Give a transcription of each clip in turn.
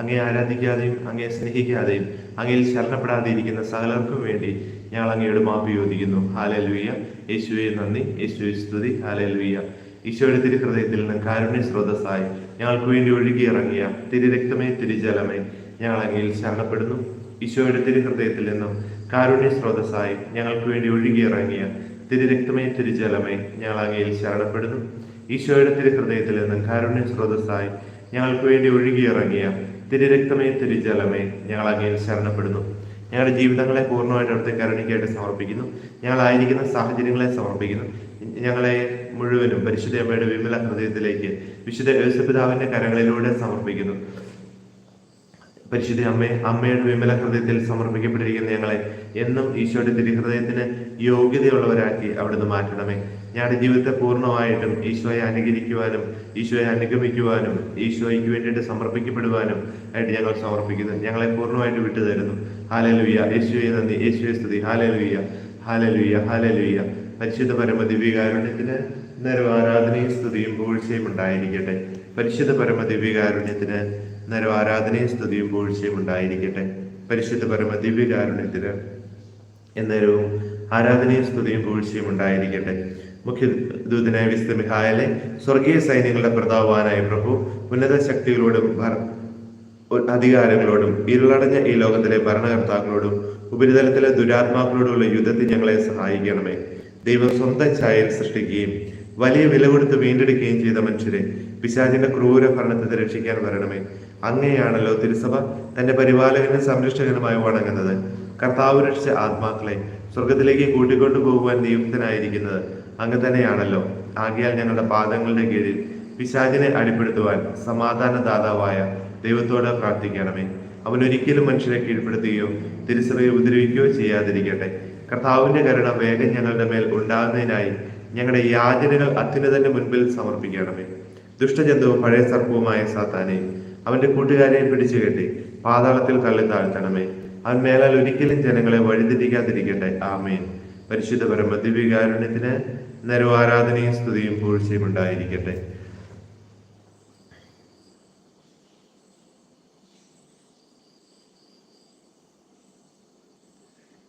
അങ്ങേ ആരാധിക്കാതെയും അങ്ങേ സ്നേഹിക്കാതെയും അങ്ങയിൽ ശരണപ്പെടാതെ ഇരിക്കുന്ന സകലർക്കും വേണ്ടി ഞങ്ങൾ അങ്ങയോട് മാപ്പ് യോജിക്കുന്നു ഹാലലുയ്യ യേശുവെ നന്ദി. യേശുവെ സ്തുതി. ഹാലലുയ്യ ഈശോയുടെ തിരുഹൃദയത്തിൽ നിന്ന് കാരുണ്യ സ്രോതസ്സായി ഞങ്ങൾക്ക് വേണ്ടി ഒഴുകി ഇറങ്ങിയ തിരുരക്തമേ തിരുജലമേ ഞങ്ങൾ അങ്ങയിൽ ശരണപ്പെടുന്നു. ഈശോയുടെ തിരുഹൃദയത്തിൽ നിന്നും കാരുണ്യ സ്രോതസ്സായി ഞങ്ങൾക്ക് വേണ്ടി ഒഴുകി ഇറങ്ങിയ തിരുരക്തമേ തിരുജലമേ ഞങ്ങൾ അങ്ങയിൽ ശരണപ്പെടുന്നു. ഈശോയുടെ തിരുഹൃദയത്തിൽ നിന്നും കാരുണ്യ സ്രോതസ്സായി ഞങ്ങൾക്ക് വേണ്ടി ഒഴുകി ഇറങ്ങിയ തിരുരക്തമേ തിരുജലമേ ഞങ്ങൾ അങ്ങയിൽ ശരണപ്പെടുന്നു. ഞങ്ങളുടെ ജീവിതങ്ങളെ പൂർണമായിട്ട് അവിടുത്തെ കരുണിക്കായിട്ട് സമർപ്പിക്കുന്നു. ഞങ്ങളായിരിക്കുന്ന സാഹചര്യങ്ങളെ സമർപ്പിക്കുന്നു. ഞങ്ങളെ മുഴുവനും പരിശുദ്ധ അമ്മയുടെ വിമല ഹൃദയത്തിലേക്ക് വിശുദ്ധ യേശുപിതാവിന്റെ കരങ്ങളിലൂടെ സമർപ്പിക്കുന്നു. പരിശുദ്ധ അമ്മേ അമ്മയുടെ വിമല ഹൃദയത്തിൽ സമർപ്പിക്കപ്പെട്ടിരിക്കുന്ന ഞങ്ങളെ എന്നും ഈശോയുടെ തിരുഹൃദയത്തിന് യോഗ്യതയുള്ളവരാക്കി അവിടുന്ന് മാറ്റണമേ. ഞങ്ങളുടെ ജീവിതത്തെ പൂർണമായിട്ടും ഈശോയെ അനുകരിക്കുവാനും ഈശോയെ അനുഗമിക്കുവാനും ഈശോയ്ക്ക് വേണ്ടിയിട്ട് സമർപ്പിക്കപ്പെടുവാനും ആയിട്ട് ഞങ്ങൾ സമർപ്പിക്കുന്നു. ഞങ്ങളെ പൂർണമായിട്ട് വിട്ടുതരുന്നു. ഹാലലുയ്യ യേശുവെ നന്ദി. യേശുവെ സ്തുതി. ഹാലലുയ്യ ഹാലലുയ്യ ഹാലലുയ്യ പരിശുദ്ധ പരമ ദിവ്യകാരുണ്യത്തിന് നേരം ആരാധനയും സ്തുതിയും പൂഴ്ചയും ഉണ്ടായിരിക്കട്ടെ. പരിശുദ്ധ പരമ ദിവ്യകാരുണ്യത്തിന് നേരം ആരാധനയും സ്തുതിയും പൂഴ്ചയും ഉണ്ടായിരിക്കട്ടെ. പരിശുദ്ധ പരമ ദിവ്യകാരുണ്യത്തിന് എന്നേരവും ആരാധനയും സ്തുതിയും പൂഴ്ചയും ഉണ്ടായിരിക്കട്ടെ. മുഖ്യ ദൂതനായ മിഹായലെ സ്വർഗീയ സൈന്യങ്ങളുടെ പ്രതാപവാനായ പ്രഭു ഉന്നത ശക്തികളോടും അധികാരങ്ങളോടും ഇരുളടഞ്ഞ ഈ ലോകത്തിലെ ഭരണകർത്താക്കളോടും ഉപരിതലത്തിലെ ദുരാത്മാക്കളോടുള്ള യുദ്ധത്തിൽ ഞങ്ങളെ സഹായിക്കണമേ. ദൈവം സ്വന്തം ഛായയിൽ സൃഷ്ടിക്കുകയും വലിയ വില കൊടുത്ത് വീണ്ടെടുക്കുകയും ചെയ്ത മനുഷ്യരെ പിശാചിന്റെ ക്രൂര ഭരണത്തെ രക്ഷിക്കാൻ വരണമേ. അങ്ങനെയാണല്ലോ തിരുസഭ തന്റെ പരിപാലകനും സംരക്ഷകനുമായി വണങ്ങുന്നത്. കർത്താവ് രക്ഷിച്ച ആത്മാക്കളെ സ്വർഗത്തിലേക്ക് കൂട്ടിക്കൊണ്ടു പോകുവാൻ നിയുക്തനായിരിക്കുന്നത് അങ്ങ് തന്നെയാണല്ലോ. ആകയാൽ ഞങ്ങളുടെ പാദങ്ങളുടെ കീഴിൽ പിശാചിനെ അടിപ്പെടുത്തുവാൻ സമാധാന ദാതാവായ ദൈവത്തോട് പ്രാർത്ഥിക്കണമേ. അവൻ ഒരിക്കലും മനുഷ്യരെ കീഴ്പ്പെടുത്തുകയോ തിരുസഭയെ ഉപദ്രവിക്കുകയോ ചെയ്യാതിരിക്കട്ടെ. കർത്താവിന്റെ കരുണ വേഗം ഞങ്ങളുടെ മേൽ ഉണ്ടാകുന്നതിനായി ഞങ്ങളുടെ യാചനകൾ അത്യുന്നതന്റെ മുൻപിൽ സമർപ്പിക്കണമേ. ദുഷ്ടജന്തുവും പഴയ സർപ്പവുമായ സാത്താനെ അവന്റെ കൂട്ടുകാരെയും പിടിച്ചു കെട്ടി പാതാളത്തിൽ തള്ളി താഴ്ത്തണമേ. അവൻ മേലാൽ ഒരിക്കലും ജനങ്ങളെ വഴിതിരിക്കാതിരിക്കട്ടെ ആമേൻ. പരിശുദ്ധ പരമ ദിവ്യകാരുണ്യത്തിന് നരവാരാധനയും സ്തുതിയും പൂഴ്ചയും ഉണ്ടായിരിക്കട്ടെ.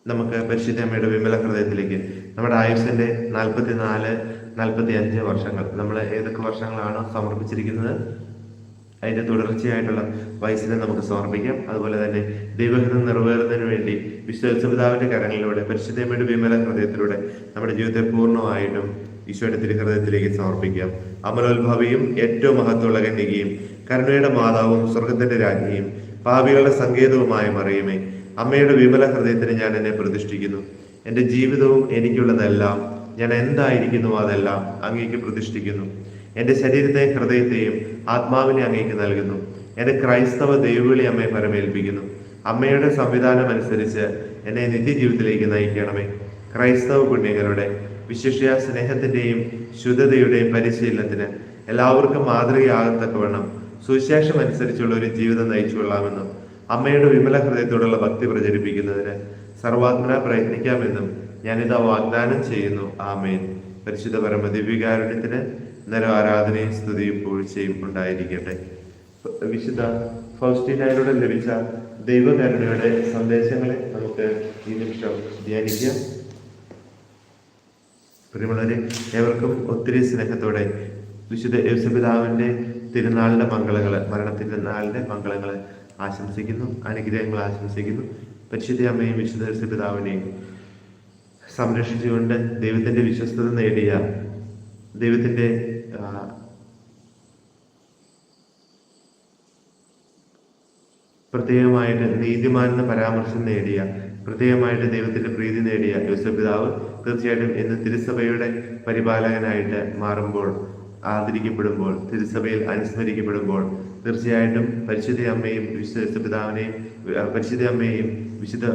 നമുക്ക് പരിശുദ്ധ അമ്മയുടെ വിമല ഹൃദയത്തിലേക്ക് നമ്മുടെ ആയുസിന്റെ നാൽപ്പത്തി നാല് നാൽപ്പത്തി അഞ്ച് വർഷങ്ങൾ നമ്മൾ ഏതൊക്കെ വർഷങ്ങളാണോ സമർപ്പിച്ചിരിക്കുന്നത്? അതിന്റെ തുടർച്ചയായിട്ടുള്ള വയസ്സിനെ നമുക്ക് സമർപ്പിക്കാം. അതുപോലെ തന്നെ ദൈവഹിതം നിറവേറുന്നതിന് വേണ്ടി വിശ്വസപിതാവിന്റെ കരങ്ങളിലൂടെ പരിശുദ്ധമ്മയുടെ വിമല ഹൃദയത്തിലൂടെ നമ്മുടെ ജീവിതത്തെ പൂർണമായിട്ടും ഈശോയുടെ തിരുഹൃദയത്തിലേക്ക് സമർപ്പിക്കാം. അമലോത്ഭവിയും ഏറ്റവും മഹത്വമുള്ള കന്യകയും കരുണയുടെ മാതാവും സ്വർഗത്തിന്റെ രാജ്ഞിയും പാപികളുടെ സങ്കേതവുമായ മറിയുമേ അമ്മയുടെ വിമല ഹൃദയത്തിന് ഞാൻ എന്നെ പ്രതിഷ്ഠിക്കുന്നു. എന്റെ ജീവിതവും എനിക്കുള്ളതെല്ലാം ഞാൻ എന്തായിരിക്കുന്നു അതെല്ലാം അങ്ങേക്ക് പ്രതിഷ്ഠിക്കുന്നു. എന്റെ ശരീരത്തെ ഹൃദയത്തെയും ആത്മാവിനെ അങ്ങേക്ക് നൽകുന്നു. എന്റെ ക്രൈസ്തവ ദൈവവിളി അമ്മയെ പരമേൽപ്പിക്കുന്നു. അമ്മയുടെ സംവിധാനം അനുസരിച്ച് എന്നെ നിത്യജീവിതത്തിലേക്ക് നയിക്കണമേ. ക്രൈസ്തവ പുണ്യങ്ങളുടെ വിശിഷ്യ സ്നേഹത്തിന്റെയും ശുദ്ധതയുടെയും പരിശീലനത്തിന് എല്ലാവർക്കും മാതൃകയാകത്തക്കവണ്ണം സുവിശേഷം അനുസരിച്ചുള്ള ഒരു ജീവിതം നയിച്ചു കൊള്ളാമെന്നും അമ്മയുടെ വിമല ഹൃദയത്തോടുള്ള ഭക്തി പ്രചരിപ്പിക്കുന്നതിന് സർവാത്മന പ്രയത്നിക്കാമെന്നും ഞാനിത് വാഗ്ദാനം ചെയ്യുന്നു. ആമേൻ. പരിശുദ്ധ പരമദിവ്യകാരുണ്യത്തിന് ദിവ്യകാരുണ്യത്തിന് ആരാധനയും സ്തുതിയും പൂഴ്ചയും ഉണ്ടായിരിക്കട്ടെ. വിശുദ്ധ ഫൗസ്റ്റിനായിലൂടെ ലഭിച്ച ദൈവകരുണയുടെ സന്ദേശങ്ങളെ നമുക്ക് ഈ നിമിഷം ധ്യാനിക്കാം. പ്രിയമുള്ളവരെ ഏവർക്കും ഒത്തിരി സ്നേഹത്തോടെ വിശുദ്ധ യേശുപിതാവിന്റെ തിരുനാളിന്റെ മംഗളങ്ങൾ മരണത്തിന്റെ നാളിന്റെ മംഗളങ്ങൾ ആശംസിക്കുന്നു അനുഗ്രഹങ്ങൾ ആശംസിക്കുന്നു. പരിശുദ്ധ അമ്മയും വിശുദ്ധ പിതാവിനെയും സംരക്ഷിച്ചുകൊണ്ട് ദൈവത്തിന്റെ വിശ്വസ്തത നേടിയ ദൈവത്തിന്റെ ആ, പ്രത്യേകമായിട്ട് നീതിമാൻ എന്ന പരാമർശം നേടിയ പ്രത്യേകമായിട്ട് ദൈവത്തിന്റെ പ്രീതി നേടിയ യോസഫ് പിതാവ് തീർച്ചയായിട്ടും ഇന്ന് തിരുസഭയുടെ പരിപാലകനായിട്ട് മാറുമ്പോൾ ആദരിക്കപ്പെടുമ്പോൾ തിരുസഭയിൽ അനുസ്മരിക്കപ്പെടുമ്പോൾ തീർച്ചയായിട്ടും പരിശുദ്ധ അമ്മയും വിശുദ്ധ പിതാവിനെയും പരിശുദ്ധ അമ്മയെയും വിശുദ്ധ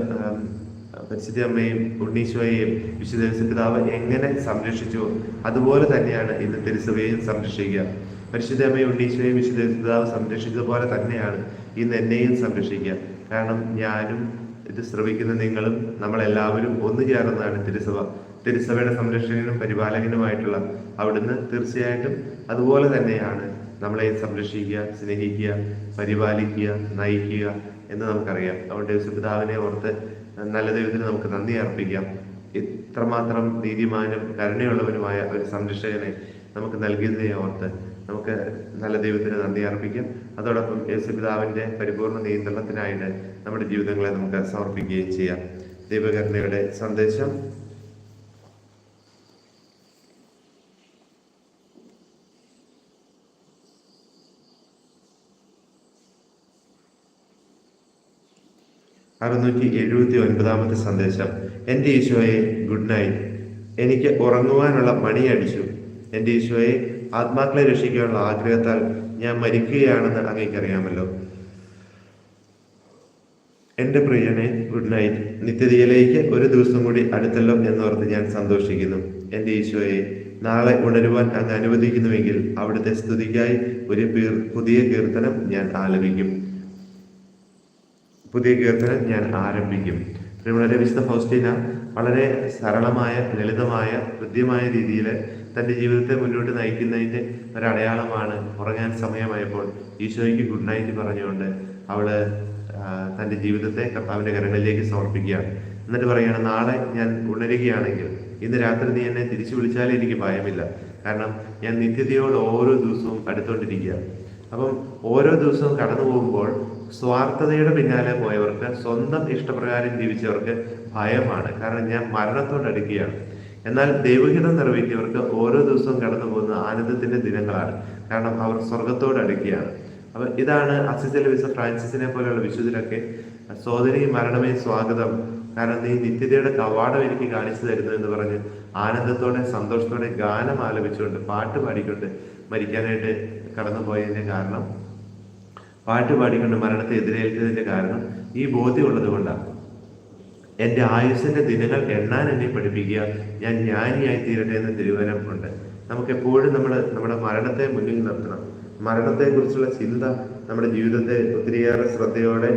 പരിശുദ്ധ അമ്മയും ഉണ്ണീശോയെയും വിശുദ്ധ പിതാവ് എങ്ങനെ സംരക്ഷിച്ചു? അതുപോലെ തന്നെയാണ് ഇന്ന് തിരുസഭയും സംരക്ഷിക്കുക. പരിശുദ്ധ അമ്മയും ഉണ്ണീശോയെയും വിശുദ്ധ പിതാവ് സംരക്ഷിച്ചതുപോലെ തന്നെയാണ് ഇന്ന് എന്നെയും സംരക്ഷിക്കുക. കാരണം ഞാനും ഇത് ശ്രവിക്കുന്ന നിങ്ങളും നമ്മളെല്ലാവരും ഒന്നു ചേർന്നതാണ് തിരുസഭ. തിരുസഭയുടെ സംരക്ഷകനും പരിപാലകനുമായിട്ടുള്ള അവിടുന്ന് തീർച്ചയായിട്ടും അതുപോലെ തന്നെയാണ് നമ്മളെ സംരക്ഷിക്കുക സ്നേഹിക്കുക പരിപാലിക്കുക നയിക്കുക എന്ന് നമുക്കറിയാം. അതുകൊണ്ട് യേശുപിതാവിനെ ഓർത്ത് നല്ല ദൈവത്തിന് നമുക്ക് നന്ദി അർപ്പിക്കാം. ഇത്രമാത്രം നീതിമാനും കരുണയുള്ളവനുമായ ഒരു സംരക്ഷകനെ നമുക്ക് നൽകിയതിനെ ഓർത്ത് നമുക്ക് നല്ല ദൈവത്തിന് നന്ദി അർപ്പിക്കാം. അതോടൊപ്പം യേശുപിതാവിന്റെ പരിപൂർണ നിയന്ത്രണത്തിനായിട്ട് നമ്മുടെ ജീവിതങ്ങളെ നമുക്ക് സമർപ്പിക്കുകയും ചെയ്യാം. ദൈവകരുണയുടെ സന്ദേശം അറുന്നൂറ്റി എഴുപത്തി ഒൻപതാമത്തെ സന്ദേശം. എന്റെ ഈശോയെ ഗുഡ് നൈറ്റ്. എനിക്ക് ഉറങ്ങുവാനുള്ള മണി അടിച്ചു. എന്റെ ഈശോയെ ആത്മാക്കളെ രക്ഷിക്കാനുള്ള ആഗ്രഹത്താൽ ഞാൻ മരിക്കുകയാണെന്ന് അങ്ങേക്കറിയാമല്ലോ. എന്റെ പ്രിയനെ ഗുഡ് നൈറ്റ്. നിത്യതയിലേക്ക് ഒരു ദിവസം കൂടി അടുത്തല്ലോ എന്നോർത്ത് ഞാൻ സന്തോഷിക്കുന്നു. എന്റെ ഈശോയെ നാളെ ഉണരുവാൻ അങ്ങ് അനുവദിക്കുന്നുവെങ്കിൽ അവിടുത്തെ സ്തുതിക്കായി ഒരു പുതിയ കീർത്തനം ഞാൻ ആലപിക്കും. പുതിയ കീർത്തനം ഞാൻ ആരംഭിക്കും. പ്രിയമുള്ള വിശുദ്ധ ഫൗസ്റ്റീന വളരെ സരളമായ ലളിതമായ ഹൃദ്യമായ രീതിയിൽ തന്റെ ജീവിതത്തെ മുന്നോട്ട് നയിക്കുന്നതിന്റെ ഒരടയാളമാണ് ഉറങ്ങാൻ സമയമായപ്പോൾ ഈശോയ്ക്ക് ഗുഡ് നൈറ്റ് പറഞ്ഞുകൊണ്ട് അവൾ ആ, തന്റെ ജീവിതത്തെ കർത്താവിന്റെ കരങ്ങളിലേക്ക് സമർപ്പിക്കുകയാണ് എന്നിട്ട് പറയുകയാണ് നാളെ ഞാൻ ഉണരുകയാണെങ്കിൽ ഇന്ന് രാത്രി നീ എന്നെ തിരിച്ചു വിളിച്ചാലേ എനിക്ക് ഭയമില്ല. കാരണം ഞാൻ നിത്യതയോട് ഓരോ ദിവസവും അടുത്തുകൊണ്ടിരിക്കുകയാണ് അപ്പം ഓരോ ദിവസവും കടന്നു പോകുമ്പോൾ സ്വാർത്ഥതയുടെ പിന്നാലെ പോയവർക്ക് സ്വന്തം ഇഷ്ടപ്രകാരം ജീവിച്ചവർക്ക് ഭയമാണ്. കാരണം ഞാൻ മരണത്തോട് അടുക്കുകയാണ് എന്നാൽ ദൈവഹിതം നിറവേറ്റിയവർക്ക് ഓരോ ദിവസവും കടന്നു പോകുന്ന ആനന്ദത്തിന്റെ ദിനങ്ങളാണ്. കാരണം അവർ സ്വർഗത്തോട് അടുക്കുകയാണ് അപ്പൊ ഇതാണ് അസിസിൽ വിസ ഫ്രാൻസിസിനെ പോലെയുള്ള വിശുദ്ധരൊക്കെ. സോദരി മരണമേ സ്വാഗതം. കാരണം നീ നിത്യതയുടെ കവാടം എനിക്ക് കാണിച്ചു തരുന്നു എന്ന് പറഞ്ഞ് ആനന്ദത്തോടെ സന്തോഷത്തോടെ ഗാനം ആലപിച്ചുകൊണ്ട് പാട്ട് പാടിക്കൊണ്ട് മരിക്കാനായിട്ട് കടന്നുപോയതിന്റെ കാരണം പാട്ട് പാടിക്കൊണ്ട് മരണത്തെ എതിരേൽക്കുന്നതിന്റെ കാരണം ഈ ബോധ്യമുള്ളത് കൊണ്ടാണ് എന്റെ ആയുസ്സിന്റെ ദിനങ്ങൾ എണ്ണാൻ എന്നെ പഠിപ്പിക്കുക. ഞാൻ ജ്ഞാനിയായി തീരട്ടെ എന്ന തിരുവനം ഉണ്ട്. നമുക്ക് എപ്പോഴും നമ്മൾ നമ്മുടെ മരണത്തെ മുന്നിൽ നിർത്തണം. മരണത്തെക്കുറിച്ചുള്ള ചിന്ത നമ്മുടെ ജീവിതത്തെ ഒത്തിരിയേറെ ശ്രദ്ധയോടെ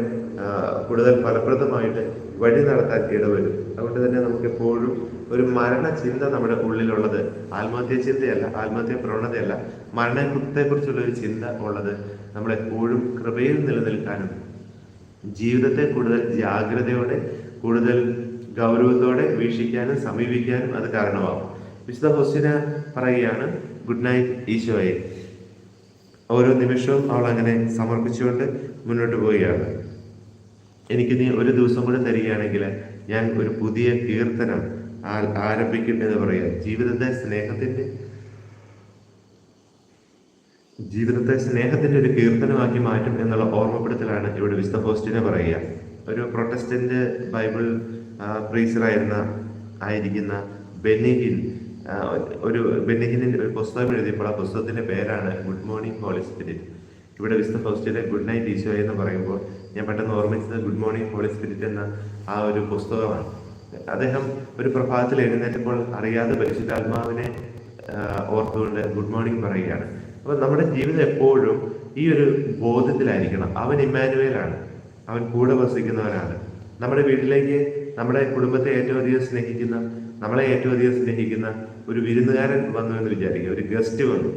കൂടുതൽ ഫലപ്രദമായിട്ട് വഴി നടത്താൻ ഇടവരും. അതുകൊണ്ട് തന്നെ നമുക്ക് എപ്പോഴും ഒരു മരണ ചിന്ത നമ്മുടെ ഉള്ളിലുള്ളത്. ആത്മഹത്യ ചിന്തയല്ല ആത്മഹത്യ പ്രവണതയല്ല മരണത്തെക്കുറിച്ചുള്ള ഒരു ചിന്ത ഉള്ളത് നമ്മളെപ്പോഴും കൃപയിൽ നിലനിൽക്കാനും ജീവിതത്തെ കൂടുതൽ ജാഗ്രതയോടെ കൂടുതൽ ഗൗരവത്തോടെ വീക്ഷിക്കാനും സമീപിക്കാനും അത് കാരണമാകും വിശുദ്ധ ഹൊസിന പറയുകയാണ് ഗുഡ് നൈറ്റ് ഈശോയെ. ഓരോ നിമിഷവും അവൾ അങ്ങനെ സമർപ്പിച്ചുകൊണ്ട് മുന്നോട്ട് പോവുകയാണ്. എനിക്ക് നീ ഒരു ദിവസം കൂടെ തരികയാണെങ്കിൽ ഞാൻ ഒരു പുതിയ കീർത്തനം ആ- ആരംഭിക്കും എന്ന് ജീവിതത്തെ സ്നേഹത്തിന്റെ ജീവിതത്തെ സ്നേഹത്തിന്റെ ഒരു കീർത്തനമാക്കി മാറ്റും എന്നുള്ള ഓർമ്മപ്പെടുത്തലാണ് ഇവിടെ വിശുദ്ധ പോസ്റ്റിനെ പറയുക. ഒരു പ്രൊട്ടസ്റ്റന്റ് ബൈബിൾ പ്രീസറായിരുന്ന ആയിരിക്കുന്ന ബെന്നിഹിൻ ഒരു ബെന്നിഹിനിന്റെ ഒരു പുസ്തകം എഴുതിയപ്പോൾ ആ പുസ്തകത്തിന്റെ പേരാണ് ഗുഡ് മോർണിംഗ് ഹോളി സ്പിരിറ്റ്. ഇവിടെ വിശുദ്ധ പോസ്റ്റിലെ ഗുഡ് നൈറ്റ് ഈശോ എന്ന് പറയുമ്പോൾ ഞാൻ പെട്ടെന്ന് ഓർമ്മിച്ചത് ഗുഡ് മോർണിംഗ് ഹോളി സ്പിരിറ്റ് എന്ന ആ ഒരു പുസ്തകമാണ്. അദ്ദേഹം ഒരു പ്രഭാതത്തിൽ എഴുന്നേറ്റപ്പോൾ അറിയാതെ പരിശുദ്ധാത്മാവിനെ ഓർത്തുകൊണ്ട് ഗുഡ് മോർണിംഗ് പറയുകയാണ്. അപ്പൊ നമ്മുടെ ജീവിതം എപ്പോഴും ഈ ഒരു ബോധത്തിലായിരിക്കണം. അവൻ ഇമ്മാനുവേലാണ്. അവൻ കൂടെ വസിക്കുന്നവനാണ്. നമ്മുടെ വീട്ടിലേക്ക് നമ്മുടെ കുടുംബത്തെ ഏറ്റവും അധികം സ്നേഹിക്കുന്ന നമ്മളെ ഏറ്റവും അധികം സ്നേഹിക്കുന്ന ഒരു വിരുന്നുകാരൻ വന്നു എന്ന് വിചാരിക്കുക. ഒരു ഗസ്റ്റ് വന്നു.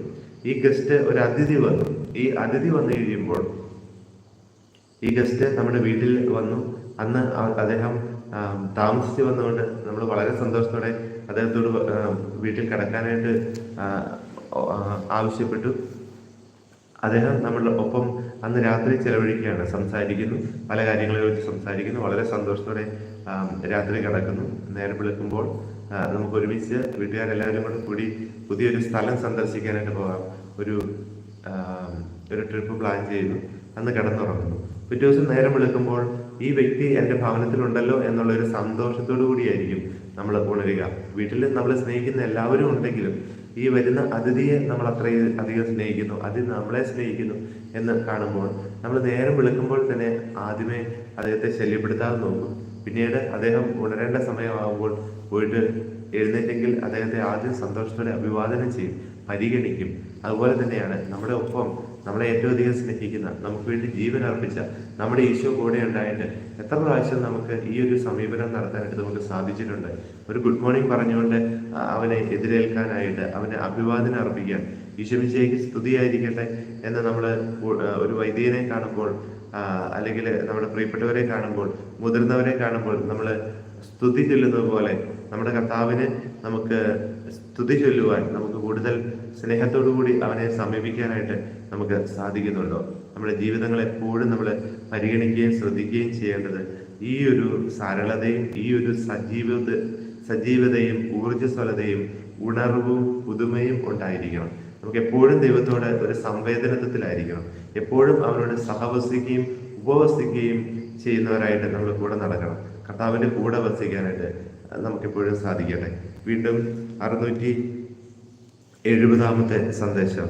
ഈ ഗസ്റ്റ് ഒരു അതിഥി വന്നു. ഈ അതിഥി വന്നു കഴിയുമ്പോൾ ഈ ഗസ്റ്റ് നമ്മുടെ വീട്ടിൽ വന്നു. അന്ന് അദ്ദേഹം താമസിച്ച് വന്നുകൊണ്ട് നമ്മൾ വളരെ സന്തോഷത്തോടെ അദ്ദേഹത്തോട് വീട്ടിൽ കിടക്കാനായിട്ട് ആവശ്യപ്പെട്ടു. അദ്ദേഹം നമ്മളുടെ ഒപ്പം അന്ന് രാത്രി ചെലവഴിക്കുകയാണ് സംസാരിക്കുന്നു പല കാര്യങ്ങളെ കുറിച്ച് സംസാരിക്കുന്നു വളരെ സന്തോഷത്തോടെ രാത്രി കിടക്കുന്നു. നേരം വിളിക്കുമ്പോൾ നമുക്ക് ഒരുമിച്ച് വീട്ടുകാരെല്ലാവരും കൂടെ കൂടി പുതിയൊരു സ്ഥലം സന്ദർശിക്കാനായിട്ട് പോകാം. ഒരു ഒരു ട്രിപ്പ് പ്ലാൻ ചെയ്യുന്നു അന്ന് കിടന്നുറങ്ങുന്നു. പിറ്റേ ദിവസം നേരം വിളിക്കുമ്പോൾ ഈ വ്യക്തി എന്റെ ഭവനത്തിലുണ്ടല്ലോ എന്നുള്ള ഒരു സന്തോഷത്തോടു കൂടിയായിരിക്കും നമ്മൾ ഉണരുക വീട്ടിൽ നമ്മൾ സ്നേഹിക്കുന്ന എല്ലാവരും ഉണ്ടെങ്കിലും ഈ വരുന്ന അതിഥിയെ നമ്മൾ അത്രയും അധികം സ്നേഹിക്കുന്നു അതിഥി നമ്മളെ സ്നേഹിക്കുന്നു എന്ന് കാണുമ്പോൾ നമ്മൾ നേരം വിളിക്കുമ്പോൾ തന്നെ ആദ്യമേ അദ്ദേഹത്തെ ശല്യപ്പെടുത്താതെ നോക്കും. പിന്നീട് അദ്ദേഹം ഉണരേണ്ട സമയമാകുമ്പോൾ പോയിട്ട് എഴുന്നേറ്റെങ്കിൽ അദ്ദേഹത്തെ ആദ്യം സന്തോഷത്തോടെ അഭിവാദനം ചെയ്യും പരിഗണിക്കും. അതുപോലെ തന്നെയാണ് നമ്മുടെ ഒപ്പം നമ്മളെ ഏറ്റവും അധികം സ്നേഹിക്കുന്ന നമുക്ക് വേണ്ടി ജീവൻ അർപ്പിച്ച നമ്മുടെ ഈശോ കൂടെ ഉണ്ടായിട്ട് എത്ര പ്രാവശ്യം നമുക്ക് ഈ ഒരു സമീപനം നടത്താനായിട്ട് നമുക്ക് സാധിച്ചിട്ടുണ്ട്? ഒരു ഗുഡ് മോർണിംഗ് പറഞ്ഞുകൊണ്ട് അവനെ എതിരേൽക്കാനായിട്ട് അവനെ അഭിവാദനം അർപ്പിക്കാൻ ഈശോമിശയ്ക്ക് സ്തുതിയായിരിക്കട്ടെ എന്ന് നമ്മൾ ഒരു വൈദികനെ കാണുമ്പോൾ അല്ലെങ്കിൽ നമ്മുടെ പ്രിയപ്പെട്ടവരെ കാണുമ്പോൾ മുതിർന്നവരെ കാണുമ്പോൾ നമ്മൾ സ്തുതി ചൊല്ലുന്നത് പോലെ നമ്മുടെ കർത്താവിന് നമുക്ക് സ്തുതി ചൊല്ലുവാൻ നമുക്ക് കൂടുതൽ സ്നേഹത്തോടു കൂടി അവനെ സമീപിക്കാനായിട്ട് നമുക്ക് സാധിക്കുന്നുണ്ടോ? നമ്മുടെ ജീവിതങ്ങൾ എപ്പോഴും നമ്മൾ പരിഗണിക്കുകയും ശ്രദ്ധിക്കുകയും ചെയ്യേണ്ടത് ഈ ഒരു സരളതയും ഈ ഒരു സജീവത സജീവതയും ഊർജസ്വലതയും ഉണർവും പുതുമയും ഉണ്ടായിരിക്കണം. നമുക്ക് എപ്പോഴും ദൈവത്തോട് ഒരു സംവേദനത്വത്തിലായിരിക്കണം. എപ്പോഴും അവനോട് സഹവസിക്കുകയും ഉപവസിക്കുകയും ചെയ്യുന്നവരായിട്ട് നമ്മൾ കൂടെ നടക്കണം. കർത്താവിന്റെ കൂടെ വസിക്കാനായിട്ട് നമുക്കെപ്പോഴും സാധിക്കട്ടെ. വീണ്ടും അറുന്നൂറ്റി എഴുപതാമത്തെ സന്ദേശം.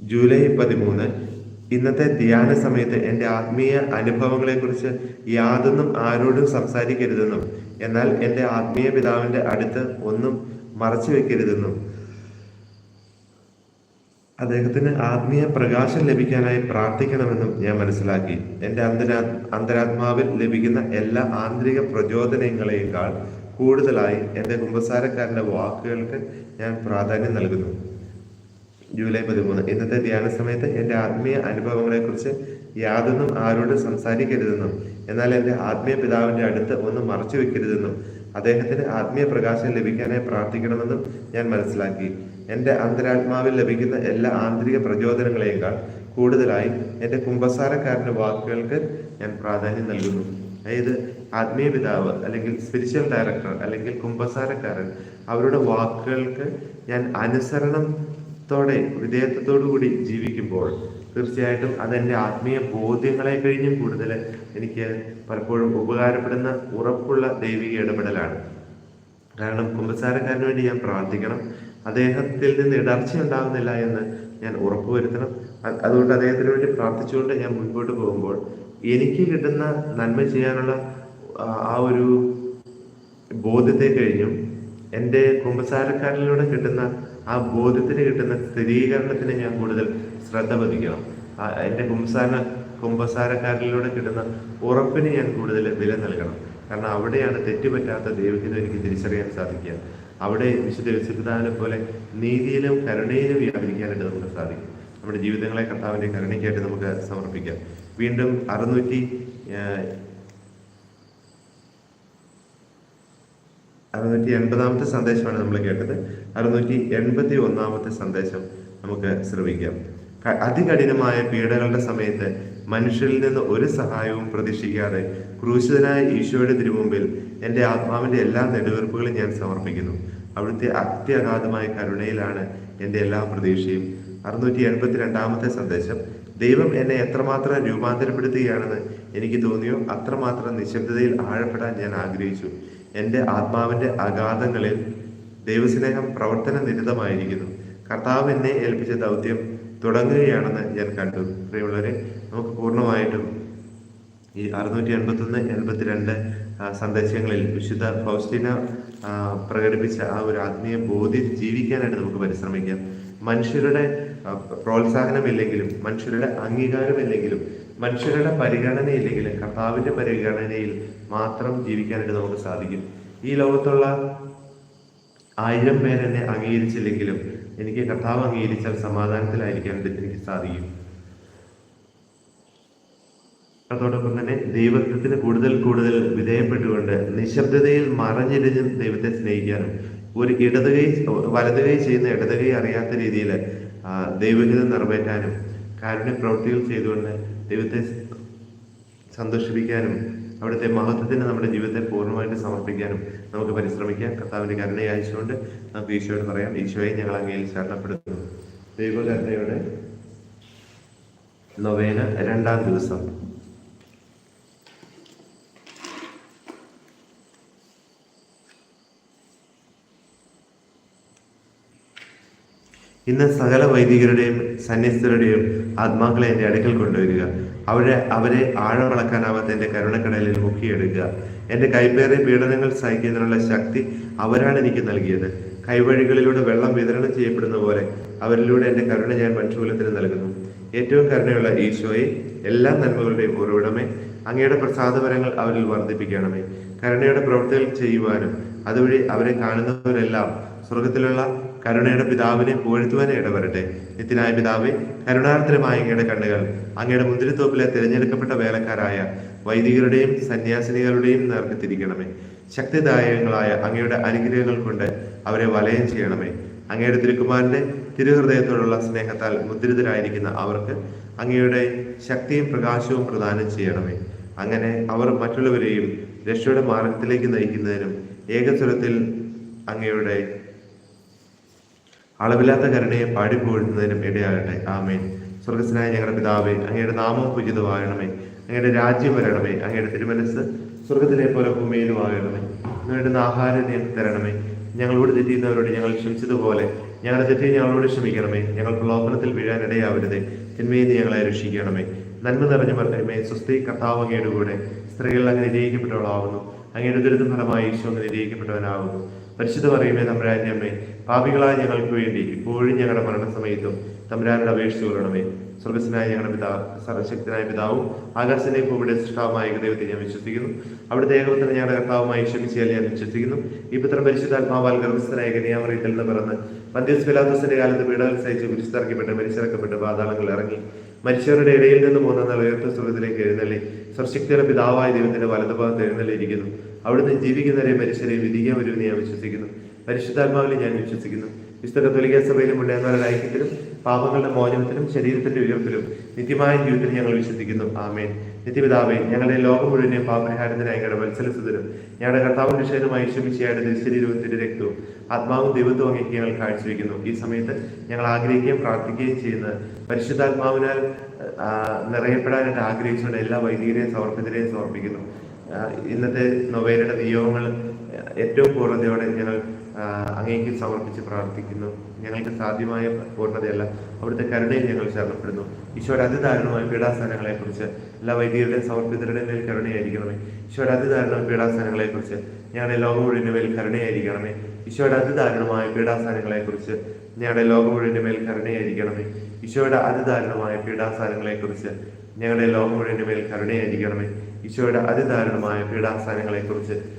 ജൂലൈ പതിമൂന്ന്. ഇന്നത്തെ ധ്യാന സമയത്ത് എന്റെ ആത്മീയ അനുഭവങ്ങളെക്കുറിച്ച് യാതൊന്നും ആരോടും സംസാരിക്കരുതെന്നും എന്നാൽ എന്റെ ആത്മീയ പിതാവിന്റെ അടുത്ത് ഒന്നും മറച്ചു വെക്കരുതെന്നും. അദ്ദേഹത്തിന് ആത്മീയ പ്രകാശം ലഭിക്കാനായി പ്രാർത്ഥിക്കണമെന്നും ഞാൻ മനസ്സിലാക്കി. എന്റെ അന്തരാ അന്തരാത്മാവിൽ ലഭിക്കുന്ന എല്ലാ ആന്തരിക പ്രചോദനങ്ങളെക്കാൾ കൂടുതലായി എന്റെ കുമ്പസാരക്കാരന്റെ വാക്കുകൾക്ക് ഞാൻ പ്രാധാന്യം നൽകുന്നു. ജൂലൈ പതിമൂന്ന്. ഇന്നത്തെ ധ്യാന സമയത്ത് എന്റെ ആത്മീയ അനുഭവങ്ങളെക്കുറിച്ച് യാതൊന്നും ആരോടും സംസാരിക്കരുതെന്നും എന്നാൽ എന്റെ ആത്മീയ പിതാവിന്റെ അടുത്ത് ഒന്നും മറച്ചു വെക്കരുതെന്നും അദ്ദേഹത്തിന് ആത്മീയ പ്രകാശം ലഭിക്കാനായി പ്രാർത്ഥിക്കണമെന്നും ഞാൻ മനസ്സിലാക്കി. എന്റെ അന്തരാത്മാവിൽ ലഭിക്കുന്ന എല്ലാ ആന്തരിക പ്രചോദനങ്ങളെക്കാൾ കൂടുതലായി എന്റെ കുമ്പസാരക്കാരന്റെ വാക്കുകൾക്ക് ഞാൻ പ്രാധാന്യം നൽകുന്നു. അതായത് ആത്മീയ പിതാവ് അല്ലെങ്കിൽ സ്പിരിച്വൽ ഡയറക്ടർ അല്ലെങ്കിൽ കുംഭസാരക്കാരൻ അവരുടെ വാക്കുകൾക്ക് ഞാൻ അനുസരണത്തോടെ വിധേയത്വത്തോടു കൂടി ജീവിക്കുമ്പോൾ തീർച്ചയായിട്ടും അതെന്റെ ആത്മീയ ബോധ്യങ്ങളെ കഴിഞ്ഞും കൂടുതൽ എനിക്ക് പലപ്പോഴും ഉപകാരപ്പെടുന്ന ഉറപ്പുള്ള ദൈവിക ഇടപെടലാണ്. കാരണം കുമ്പസാരക്കാരന് വേണ്ടി ഞാൻ പ്രാർത്ഥിക്കണം. അദ്ദേഹത്തിൽ നിന്ന് ഇടർച്ച ഉണ്ടാകുന്നില്ല എന്ന് ഞാൻ ഉറപ്പുവരുത്തണം. അതുകൊണ്ട് അദ്ദേഹത്തിന് വേണ്ടി പ്രാർത്ഥിച്ചുകൊണ്ട് ഞാൻ മുൻപോട്ട് പോകുമ്പോൾ എനിക്ക് കിട്ടുന്ന നന്മ ചെയ്യാനുള്ള ആ, ഒരു ബോധ്യത്തെ കഴിഞ്ഞും എന്റെ കുമ്പസാരക്കാരിലൂടെ കിട്ടുന്ന ആ ബോധ്യത്തിന് കിട്ടുന്ന സ്ഥിരീകരണത്തിന് ഞാൻ കൂടുതൽ ശ്രദ്ധ പതിക്കണം. എന്റെ കുമ്പസാര കുമ്പസാരക്കാരിലൂടെ കിട്ടുന്ന ഉറപ്പിന് ഞാൻ കൂടുതൽ വില നൽകണം. കാരണം അവിടെയാണ് തെറ്റുപറ്റാത്ത ദൈവഹിതം എനിക്ക് തിരിച്ചറിയാൻ സാധിക്കുക. അവിടെ വിശുദ്ധ വിശുദ്ധാനെ പോലെ നീതിയിലും കരുണയിലും വ്യാപരിക്കാനായിട്ട് നമുക്ക് സാധിക്കും. നമ്മുടെ ജീവിതങ്ങളെ കർത്താവിന്റെ കരുണയ്ക്കായിട്ട് നമുക്ക് സമർപ്പിക്കാം. വീണ്ടും അറുന്നൂറ്റി അറുന്നൂറ്റി എൺപതാമത്തെ സന്ദേശമാണ് നമ്മൾ കേട്ടത്. അറുന്നൂറ്റി എൺപത്തി ഒന്നാമത്തെ സന്ദേശം നമുക്ക് ശ്രമിക്കാം അതികഠിനമായ പീഡകളുടെ സമയത്ത് മനുഷ്യരിൽ നിന്ന് ഒരു സഹായവും പ്രതീക്ഷിക്കാതെ ക്രൂശിതനായ ഈശോയുടെ തിരുമുമ്പിൽ എന്റെ ആത്മാവിന്റെ എല്ലാ നെടുവീർപ്പുകളും ഞാൻ സമർപ്പിക്കുന്നു. അവിടുത്തെ അത്യഗാധമായ കരുണയിലാണ് എന്റെ എല്ലാ പ്രതീക്ഷയും. അറുന്നൂറ്റി എൺപത്തി രണ്ടാമത്തെ സന്ദേശം ദൈവം എന്നെ എത്രമാത്രം രൂപാന്തരപ്പെടുത്തുകയാണെന്ന് എനിക്ക് തോന്നിയോ? അത്രമാത്രം നിശബ്ദതയിൽ ആഴപ്പെടാൻ ഞാൻ ആഗ്രഹിച്ചു. എന്റെ ആത്മാവിന്റെ അഗാധങ്ങളിൽ ദൈവസ്നേഹം പ്രവർത്തന നിരതമായിരിക്കുന്നു. കർത്താവ് എന്നെ ഏൽപ്പിച്ച ദൗത്യം തുടങ്ങുകയാണെന്ന് ഞാൻ കണ്ടു. പ്രിയമുള്ളവരെ നമുക്ക് പൂർണമായിട്ടും ഈ അറുന്നൂറ്റി എൺപത്തൊന്ന് എൺപത്തിരണ്ട് സന്ദേശങ്ങളിൽ വിശുദ്ധ ഫൗസ്റ്റിന പ്രകടിപ്പിച്ച ആ ഒരു ആത്മീയ ബോധ്യം ജീവിക്കാനായിട്ട് നമുക്ക് പരിശ്രമിക്കാം. മനുഷ്യരുടെ പ്രോത്സാഹനമില്ലെങ്കിലും മനുഷ്യരുടെ അംഗീകാരമില്ലെങ്കിലും മനുഷ്യരുടെ പരിഗണനയില്ലെങ്കിൽ കർത്താവിന്റെ പരിഗണനയിൽ മാത്രം ജീവിക്കാനായിട്ട് നമുക്ക് സാധിക്കും. ഈ ലോകത്തുള്ള ആയിരം പേരെന്നെ അംഗീകരിച്ചില്ലെങ്കിലും എനിക്ക് കർത്താവ് അംഗീകരിച്ചാൽ സമാധാനത്തിലായിരിക്കാനായിട്ട് എനിക്ക് സാധിക്കും. അതോടൊപ്പം തന്നെ ദൈവത്തിന് കൂടുതൽ കൂടുതൽ വിധേയപ്പെട്ടുകൊണ്ട് നിശബ്ദതയിൽ മറഞ്ഞിരിഞ്ഞ് ദൈവത്തെ സ്നേഹിക്കാനും ഒരു ഇടതുകൈ വലതുകൈ ചെയ്യുന്ന ഇടതുകൈ അറിയാത്ത രീതിയിൽ ദൈവഹിതം നിറവേറ്റാനും കാരുണ്യ പ്രവൃത്തികൾ ചെയ്തുകൊണ്ട് ദൈവത്തെ സന്തോഷിപ്പിക്കാനും അവിടുത്തെ മഹത്വത്തിന് നമ്മുടെ ജീവിതത്തെ പൂർണമായിട്ട് സമർപ്പിക്കാനും നമുക്ക് പരിശ്രമിക്കാം. കർത്താവിന്റെ കരുണയെ അയച്ചുകൊണ്ട് നമുക്ക് ഈശോയോട് പറയാം. ഈശോയെ ഞങ്ങൾ അങ്ങയിൽ ശരണപ്പെടുത്തുന്നു ദൈവകരുണയുടെ നൊവേന രണ്ടാം ദിവസം. ഇന്ന് സകല വൈദികരുടെയും സന്യസ്തരുടെയും ആത്മാക്കളെ എന്റെ അടുക്കൽ കൊണ്ടുവരിക. അവരെ അവരെ ആഴമളക്കാനാവാത്ത എന്റെ കരുണക്കടലിൽ മുക്കിയെടുക്കുക. എന്റെ കൈപ്പേറിയ പീഡനങ്ങൾ സഹിക്കുന്നതിനുള്ള ശക്തി അവരാണ് എനിക്ക് നൽകിയത്. കൈവഴികളിലൂടെ വെള്ളം വിതരണം ചെയ്യപ്പെടുന്ന പോലെ അവരിലൂടെ എന്റെ കരുണ ഞാൻ മനുഷ്യകുലത്തിന് നൽകുന്നു. ഏറ്റവും കരുണയുള്ള ഈശോയെ എല്ലാ നന്മകളുടെയും ഉറവിടമേ അങ്ങയുടെ പ്രസാദപരങ്ങൾ അവരിൽ വർദ്ധിപ്പിക്കണമേ. കരുണയുടെ പ്രവൃത്തികൾ ചെയ്യുവാനും അതുവഴി അവരെ കാണുന്നവരെല്ലാം സ്വർഗത്തിലുള്ള കരുണയുടെ പിതാവിനെ പുകഴ്ത്തുവാൻ ഇടവരട്ടെ. നിത്യനായ പിതാവെ കരുണാർദ്രമായ അങ്ങയുടെ കണ്ണുകൾ അങ്ങയുടെ മുന്തിരിത്തോപ്പിലെ തിരഞ്ഞെടുക്കപ്പെട്ട വേലക്കാരായ വൈദികരുടെയും സന്യാസിനികളുടെയും നേർക്ക് തിരിക്കണമേ ശക്തിദായകങ്ങളായ അങ്ങയുടെ അനുഗ്രഹങ്ങൾ കൊണ്ട് അവരെ വലയം ചെയ്യണമേ. അങ്ങയുടെ തിരുക്കുമാരന്റെ തിരുഹൃദയത്തോടുള്ള സ്നേഹത്താൽ മുദ്രിതരായിരിക്കുന്ന അവർക്ക് അങ്ങയുടെ ശക്തിയും പ്രകാശവും പ്രദാനം ചെയ്യണമേ. അങ്ങനെ അവർ മറ്റുള്ളവരെയും രക്ഷയുടെ മാർഗത്തിലേക്ക് നയിക്കുന്നതിനും ഏകസ്വരത്തിൽ അങ്ങയുടെ അളവില്ലാത്ത കരുണയെ പാടിപ്പോഴുന്നതിനും ഇടയാകട്ടെ. ആമേൻ. സ്വർഗസ്നായ ഞങ്ങളുടെ പിതാവേ അങ്ങയുടെ നാമം പൂജിതമാകണമേ അങ്ങയുടെ രാജ്യം വരണമേ. അങ്ങയുടെ തിരുമനസ് സ്വർഗത്തിലെ പോലെ ഭൂമിയിലും ആകണമേ. അങ്ങയുടെ ആഹാരം ഞങ്ങൾക്ക് തരണമേ. ഞങ്ങളോട് തെറ്റിയുന്നവരോട് ഞങ്ങൾ ക്ഷമിച്ചതുപോലെ ഞങ്ങളുടെ തെറ്റി ഞങ്ങളോട് ക്ഷമിക്കണമേ. ഞങ്ങൾ പ്രലോഭനത്തിൽ വീഴാനിടയാവരുതേ തിന്മയിൽ ഞങ്ങളെ രക്ഷിക്കണമേ. നന്മ നിറഞ്ഞു പറഞ്ഞേ സ്വസ്തി കർത്താവ് അങ്ങയുടെ കൂടെ. സ്ത്രീകൾ അങ്ങനെ നിരീക്ഷിക്കപ്പെട്ടവളാവുന്നു അങ്ങയുടെ ദുരിതം ഫലമായി ഈശോ അങ്ങനെ നിരയിക്കപ്പെട്ടവനാകുന്നു പരിശുദ്ധ പറയുമേ തമ്പുരാന്റെ അമ്മേ പാപികളായ ഞങ്ങൾക്ക് വേണ്ടി ഇപ്പോഴും ഞങ്ങളുടെ മരണസമയത്തും തമ്പുരാനോട് അപേക്ഷിച്ചു കൊള്ളണമേ. സ്വർഗസ്സനായ ഞങ്ങളുടെ പിതാവ് സർവശക്തനായ പിതാവും ആകാശനെ ഭൂമിയുടെ സൃഷ്ടാവുമായ ദൈവത്തെ ഞാൻ വിശ്വസിക്കുന്നു. അവിടുത്തെ ഏകപുത്രനെ ഞങ്ങളുടെ കർത്താവുമായി ക്ഷമിച്ചാൽ ഞാൻ വിശ്വസിക്കുന്നു. ഈ പുത്രം പരിശുദ്ധാത്മാവാൽ ഗർഭസ്ഥനായ കന്യാമറിയത്തിൽ നിന്ന് പിറന്ന് പിലാത്തോസിന്റെ കാലത്ത് പീഡകൾ സഹിച്ച് കുരിശിറക്കപ്പെട്ട് മരിച്ചിറക്കപ്പെട്ട് പാതാളങ്ങൾ ഇറങ്ങി. മരിച്ചവരുടെ ഇടയിൽ നിന്ന് പോകുന്ന നാൾ ഉയർത്ത സ്വർഗത്തിലേക്ക് എഴുന്നള്ളി. സർശക്തിയുടെ പിതാവായ ദൈവത്തിന്റെ വലതുഭാഗത്ത് എഴുന്നള്ളിയിരിക്കുന്നു. അവിടുന്ന് ജീവിക്കുന്നവരെ മനുഷ്യരെയും വിധിക്കാൻ വരുമെന്ന് ഞാൻ വിശ്വസിക്കുന്നു. പരിശുദ്ധാത്മാവിൽ ഞാൻ വിശ്വസിക്കുന്നു. വിശുദ്ധ സഭയിലും ഉള്ളവരുടെ ഐക്യത്തിലും പാപങ്ങളുടെ മോചനത്തിനും ശരീരത്തിന്റെ ഉയർപ്പിലും നിത്യമായ ജീവിതത്തിൽ ഞങ്ങൾ വിശ്വസിക്കുന്നു. ആമേൻ. നിത്യപിതാവേ ഞങ്ങളുടെ ലോകം മുഴുവനെ പാപരിഹാരത്തിനായി ഞങ്ങളുടെ വത്സലസുതരും. ഞങ്ങളുടെ കർത്താവും വിഷയമായി തിരുശരീരവും തിരു രക്തവും ആത്മാവും ദൈവത്വം അങ്ങേക്ക് ഞങ്ങൾ കാഴ്ചവെക്കുന്നു. ഈ സമയത്ത് ഞങ്ങൾ ആഗ്രഹിക്കുകയും പ്രാർത്ഥിക്കുകയും ചെയ്യുന്ന പരിശുദ്ധാത്മാവിനാൽ നിറയപ്പെടാനായിട്ട് ആഗ്രഹിച്ചുകൊണ്ട് എല്ലാ വൈദികരെയും സമർപ്പിതരെയും സമർപ്പിക്കുന്നു. ഇന്നത്തെ നൊവേലയുടെ നിയോഗങ്ങൾ ഏറ്റവും പൂർണതയോടെ ഞങ്ങൾ അങ്ങേക്ക് സമർപ്പിച്ച് പ്രാർത്ഥിക്കുന്നു. ഞങ്ങൾക്ക് സാധ്യമായ പൂർണതയല്ല. അവിടുത്തെ കരുണയിൽ ഞങ്ങൾ ശരണപ്പെടുന്നു. ഈശോയുടെ അതിദാരുണമായ പീഡാസ്ഥാനങ്ങളെ കുറിച്ച് എല്ലാ വൈദികരുടെയും സമർപ്പിതരുടെ മേൽ കരുണയായിരിക്കണമേ. ഈശോയുടെ അതിദാരുണമായ പീഡാസ്ഥാനങ്ങളെ കുറിച്ച് ഞങ്ങളുടെ ലോകം മുഴുവന്റെ മേൽ കരുണയായിരിക്കണമേ. ഈശോയുടെ അതിദാരുണമായ പീഡാസ്ഥാനങ്ങളെ കുറിച്ച് ഞങ്ങളുടെ ലോകം മുഴുവന്റെ മേൽ കരുണയായിരിക്കണമേ. ഈശോയുടെ അതിദാരുണമായ പീഡാസ്ഥാനങ്ങളെ കുറിച്ച് ഞങ്ങളുടെ ലോകം മുഴുവന്റെ മേൽ കരുണയായിരിക്കണമേ. ഈശോയുടെ അതിദാരുണമായ പീഡാസ്ഥാനങ്ങളെ കുറിച്ച്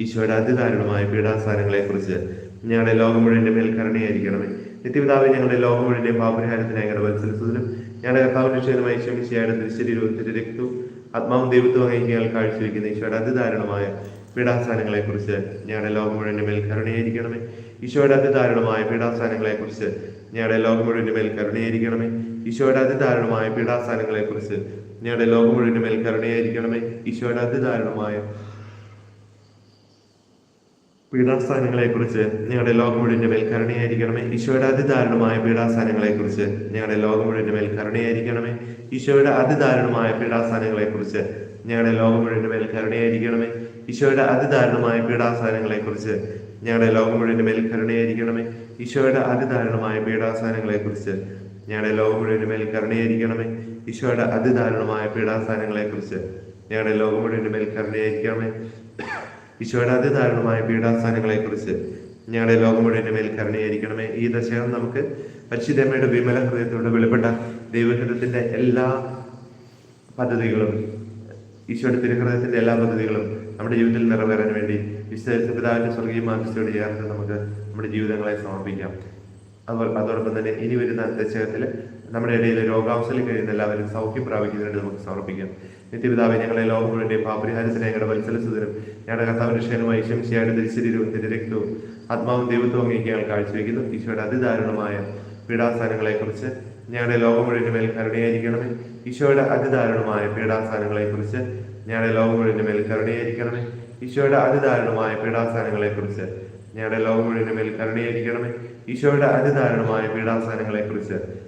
ഈശോയുടെ അതിദാരുണമായ പീഡാസ്ഥാനങ്ങളെ കുറിച്ച് ഞങ്ങളുടെ ലോകം മുഴുവന്റെ മേൽ കരുണയായിരിക്കണമേ. നിത്യപിതാവ് ഞങ്ങളുടെ ലോകം മുഴുവന്റെ പാപരിഹാരത്തിനായി ഞങ്ങളുടെ വത്സരത്തിനും ഞങ്ങളുടെ കർത്താവ് നിശ്ചയമായി ക്ഷമിച്ചയായുടെ ദൃശ്യരൂപവും രക്തവും ആത്മാവും ദൈവത്വവും അങ്ങേക്ക് ഞങ്ങൾ കാഴ്ചവെക്കുന്ന ഈശോയുടെ അതിദാരുണമായ പീഡാസ്ഥാനങ്ങളെ കുറിച്ച് ഞങ്ങളുടെ ലോകം മുഴുവന്റെ മേൽ കരുണയായിരിക്കണമേ. ഈശോയുടെ അതിദാരുണമായ പീഡാസ്ഥാനങ്ങളെ കുറിച്ച് ഞങ്ങളുടെ ലോകം മുഴുവന്റെ മേൽ കരുണയായിരിക്കണമേ. ഈശോയുടെ അതിദാരുണമായ പീഡാസ്ഥാനങ്ങളെ കുറിച്ച് ഞങ്ങളുടെ ലോകം മുഴുവന്റെ മേൽ കരുണയായിരിക്കണമേ. ഈശോയുടെ അതിദാരുണമായ പീഡാസ്ഥാനങ്ങളെ കുറിച്ച് ഞങ്ങളുടെ ലോകം മുഴുവന്റെ മേൽ ഈശോയുടെ അതിദാരുണമായ പീഡാസ്ഥാനങ്ങളെ കുറിച്ച് ഞങ്ങളുടെ ലോകം മുഴുവന്റെ മേൽ ഈശോയുടെ അതിദാരുണമായ പീഡാസ്ഥാനങ്ങളെ കുറിച്ച് ഞങ്ങളുടെ ലോകം മുഴുവന്റെ മേൽ ഈശോയുടെ അതിദാരുണമായ പീഡാസ്ഥാനങ്ങളെ കുറിച്ച് ഞങ്ങളുടെ ലോകം മുഴുവന്റെ മേൽ ഈശോയുടെ അതിദാരുണമായ പീഡാസ്ഥാനങ്ങളെ കുറിച്ച് ഞങ്ങളുടെ ലോകം മുഴുവന്റെ മേൽ ഈശോയുടെ അതിദാരുണമായ പീഡാസ്ഥാനങ്ങളെ കുറിച്ച് ഞങ്ങളുടെ ലോകം മുഴുവന്റെ മേൽ ഈശോയുടെ പീഡാസ്ഥാനങ്ങളെ കുറിച്ച് ഞങ്ങളുടെ ലോകം മുഴുവന്റെ മേൽ കരുണയായിരിക്കണമേ. ഈ ദശകം നമുക്ക് പരിശുദ്ധമ്മയുടെ വിമല ഹൃദയത്തോട് വെളിപ്പെട്ട ദൈവഹിതത്തിന്റെ എല്ലാ പദ്ധതികളും ഈശോയുടെ തിരുഹൃദയത്തിന്റെ എല്ലാ പദ്ധതികളും നമ്മുടെ ജീവിതത്തിൽ നിറവേറാൻ വേണ്ടി വിശ്വസിച്ച പിതാവിന്റെ സ്വർഗീയ മാനസിയോട് ചേർത്ത് നമുക്ക് നമ്മുടെ ജീവിതങ്ങളെ സമർപ്പിക്കാം. അതുപോലെ അതോടൊപ്പം തന്നെ ഇനി വരുന്ന ദശകത്തിൽ നമ്മുടെ ഇടയിൽ രോഗാവസ്ഥയിൽ കഴിയുന്ന എല്ലാവരും സൗഖ്യം പ്രാപിക്കുന്നതിനായിട്ട് നമുക്ക് സമർപ്പിക്കാം. നിത്യപിതാവെ ഞങ്ങളെ ലോകം മുഴുവന്റെ പാപരിഹാരത്തിന് ഞങ്ങളുടെ വത്സലസുതരും ഞങ്ങളുടെ കർത്താവിന്റെ ക്ഷേമമായി ശംശിയായുടെ തിരിശരീരവും തിരുരക്തവും ആത്മാവും ദൈവത്വവും അങ്ങേക്ക് ഞങ്ങൾ കാഴ്ചവെക്കുന്നു. ഈശോയുടെ അതിദാരുണമായ പീഠാസ്ഥാനങ്ങളെ കുറിച്ച് ഞങ്ങളുടെ ലോകം മുഴുവന്റെ മേൽ കരുണയായിരിക്കണമേ. ഈശോയുടെ അതിദാരുണമായ പീഠാസ്ഥാനങ്ങളെ കുറിച്ച് ഞങ്ങളുടെ ലോകം മുഴുവന്റെ മേൽ കരുണയായിരിക്കണമേ. ഈശോയുടെ അതിദാരുണമായ പീഠാസ്ഥാനങ്ങളെ കുറിച്ച് ഞങ്ങളുടെ ലോകം മുഴുവന്റെ മേൽ കരുണയായിരിക്കണമേ. ഈശോയുടെ അതിദാരുണമായ പീഠാസ്ഥാനങ്ങളെ കുറിച്ച്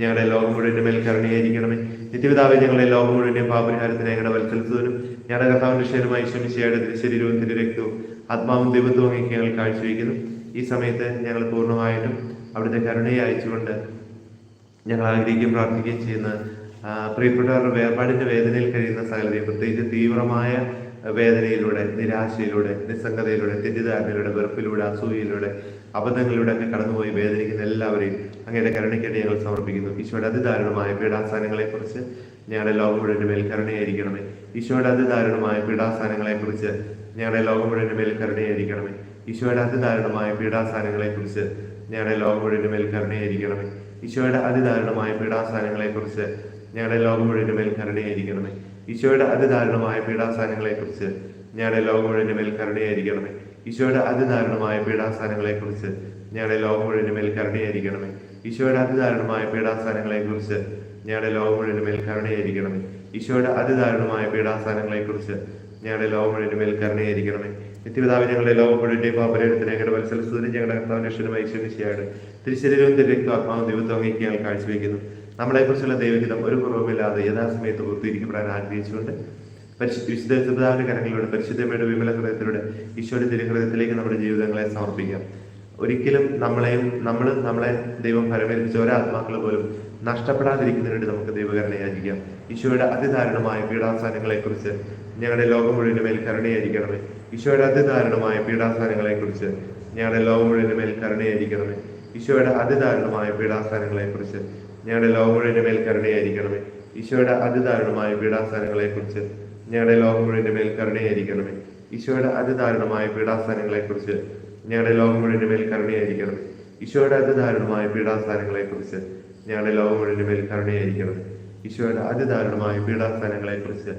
ഞങ്ങളുടെ ലോകം മുഴുവന്റെ മേൽ കരുണയായിരിക്കണമേ. നിത്യപിതാവെ ഞങ്ങളുടെ ലോകം മുഴുവന്റെ പാപരിഹാരത്തിന് ഞങ്ങളുടെ വൽക്കരിച്ചതിനും ഞങ്ങളുടെ കർത്താവിന്റെ ശരീരമായി ശരീരവും തിരുശരീരവും തിരുരക്തവും ആത്മാവും ദൈവത്വവും അങ്ങേക്ക് ഞങ്ങൾ കാഴ്ചവെക്കുന്നു ഈ സമയത്ത് ഞങ്ങൾ പൂർണമായിട്ടും അവിടുത്തെ കരുണയെ അയച്ചുകൊണ്ട് ഞങ്ങൾ ആഗ്രഹിക്കുകയും പ്രാർത്ഥിക്കുകയും ചെയ്യുന്ന പ്രിയപ്പെട്ടവരുടെ വേർപാടിന്റെ വേദനയിൽ കഴിയുന്ന സകലതയും പ്രത്യേകിച്ച് തീവ്രമായ വേദനയിലൂടെ നിരാശയിലൂടെ നിസ്സംഗതയിലൂടെ തെറ്റിദ്ധാരണയിലൂടെ വെറുപ്പിലൂടെ അസൂയയിലൂടെ അബദ്ധങ്ങളിലൂടെ അങ്ങ് കടന്നുപോയി വേദനിക്കുന്ന എല്ലാവരെയും അങ്ങയുടെ കരുണയ്ക്കായിട്ട് ഞങ്ങൾ സമർപ്പിക്കുന്നു. ഈശോയുടെ അതിദാരുണമായ പീഡാസ്ഥാനങ്ങളെ കുറിച്ച് ഞങ്ങളുടെ ലോകം മുഴുവൻ മേൽ കരുണയായിരിക്കണമേ. ഈശോയുടെ അതിദാരുണമായ പീഡാസ്ഥാനങ്ങളെ കുറിച്ച് ഞങ്ങളുടെ ലോകം മുഴുവൻ മേൽ കരുണയായിരിക്കണമേ. ഈശോയുടെ അതിദാരുണമായ പീഡാസ്ഥാനങ്ങളെ കുറിച്ച് ഞങ്ങളുടെ ലോകം മുഴുവൻ മേൽ കരുണയായിരിക്കണമേ. ഈശോയുടെ അതിദാരുണമായ പീഡാസ്ഥാനങ്ങളെ കുറിച്ച് ഞങ്ങളുടെ ലോകം മുഴുവൻ മേൽ കരുണയായിരിക്കണമേ. ഈശോയുടെ അതിദാരുണമായ പീഡാസ്ഥാനങ്ങളെ കുറിച്ച് ഞങ്ങളുടെ ലോകം മുഴുവൻ മേൽ കരുണയായിരിക്കണമേ. ഈശോയുടെ അതിദാരുണമായ പീഡാസ്ഥാനങ്ങളെ കുറിച്ച് ഞങ്ങളുടെ ലോകം മുഴുവൻ മേൽ കരുണയായിരിക്കണമേ. ഈശോയുടെ അതിദാരുണമായ പീഡാസ്ഥാനങ്ങളെ കുറിച്ച് ഞങ്ങളുടെ ലോകം മുഴുവൻ മേൽ കരുണയായിരിക്കണമേ. ഈശോയുടെ അതിദാരുണമായ പീഡാസ്ഥാനങ്ങളെ കുറിച്ച് ഞങ്ങളുടെ ലോകം മുഴുവൻ മേൽ കരുണയായിരിക്കണമേ. നിത്യപിതാവ് ഞങ്ങളുടെ ലോകം മുഴുവന്റെ പാപരത്തിന് ഞങ്ങളുടെ സൂര്യൻ ഞങ്ങളുടെ കർത്താവിനും അക്ഷരമായി തിരിശരീരവും ആത്മാവും ദൈവത്വം അങ്ങേക്ക് കാഴ്ചവെക്കുന്നു. നമ്മളെക്കുറിച്ചുള്ള ദൈവഹിതം ഒരു കുറവുമില്ലാതെ യഥാസമയത്ത് പൂർത്തീകരിക്കപ്പെടാൻ ആഗ്രഹിച്ചുകൊണ്ട് പരിശുദ്ധ വിശുദ്ധ പിതാവിന്റെ കരങ്ങളിലൂടെ പരിശുദ്ധമയുടെ വിമല ഹൃദയത്തിലൂടെ ഈശോയുടെ തിരുഹൃദയത്തിലേക്ക് നമ്മുടെ ജീവിതങ്ങളെ സമർപ്പിക്കാം. ഒരിക്കലും നമ്മളെയും നമ്മൾ നമ്മളെ ദൈവം ഫലമേൽപ്പിച്ച ഒരാത്മാക്കൾ പോലും നഷ്ടപ്പെടാതിരിക്കുന്നതിന് വേണ്ടി നമുക്ക് ദൈവകരണ യാചിക്കാം ഈശോയുടെ അതിദാരുണമായ പീഡാസ്ഥാനങ്ങളെ കുറിച്ച് ഞങ്ങളുടെ ലോകം മുഴുവൻ മേൽ കരുണയായിരിക്കണമേ. ഈശോയുടെ അതിദാരുണമായ പീഡാസ്ഥാനങ്ങളെ കുറിച്ച് ഞങ്ങളുടെ ലോകം മുഴുവൻ മേൽ കരുണയായിരിക്കണമേ. ഈശോയുടെ അതിദാരുണമായ പീഡാസ്ഥാനങ്ങളെ കുറിച്ച് ഞങ്ങളുടെ ലോകം മുഴുവൻ മേൽ കരുണയായിരിക്കണമേ. ഈശോയുടെ അതിദാരുണമായ പീഡാസ്ഥാനങ്ങളെ കുറിച്ച് ഞങ്ങളുടെ ലോകം മുഴുവന്റെ മേൽ കരുണയായിരിക്കണമേ. ഈശോയുടെ അതിദാരുണമായ പീഡാസ്ഥാനങ്ങളെക്കുറിച്ച് ഞങ്ങളുടെ ലോകം മുഴുവന്റെ മേൽ കരുണയായിരിക്കണമേ. ഈശോയുടെ അതിദാരുണമായ പീഡാസ്ഥാനങ്ങളെക്കുറിച്ച് ഞങ്ങളുടെ ലോകം മുഴുവന്റെ മേൽ കരുണയായിരിക്കണമേ. ഈശോയുടെ അതിദാരുണമായ പീഡാസ്ഥാനങ്ങളെക്കുറിച്ച്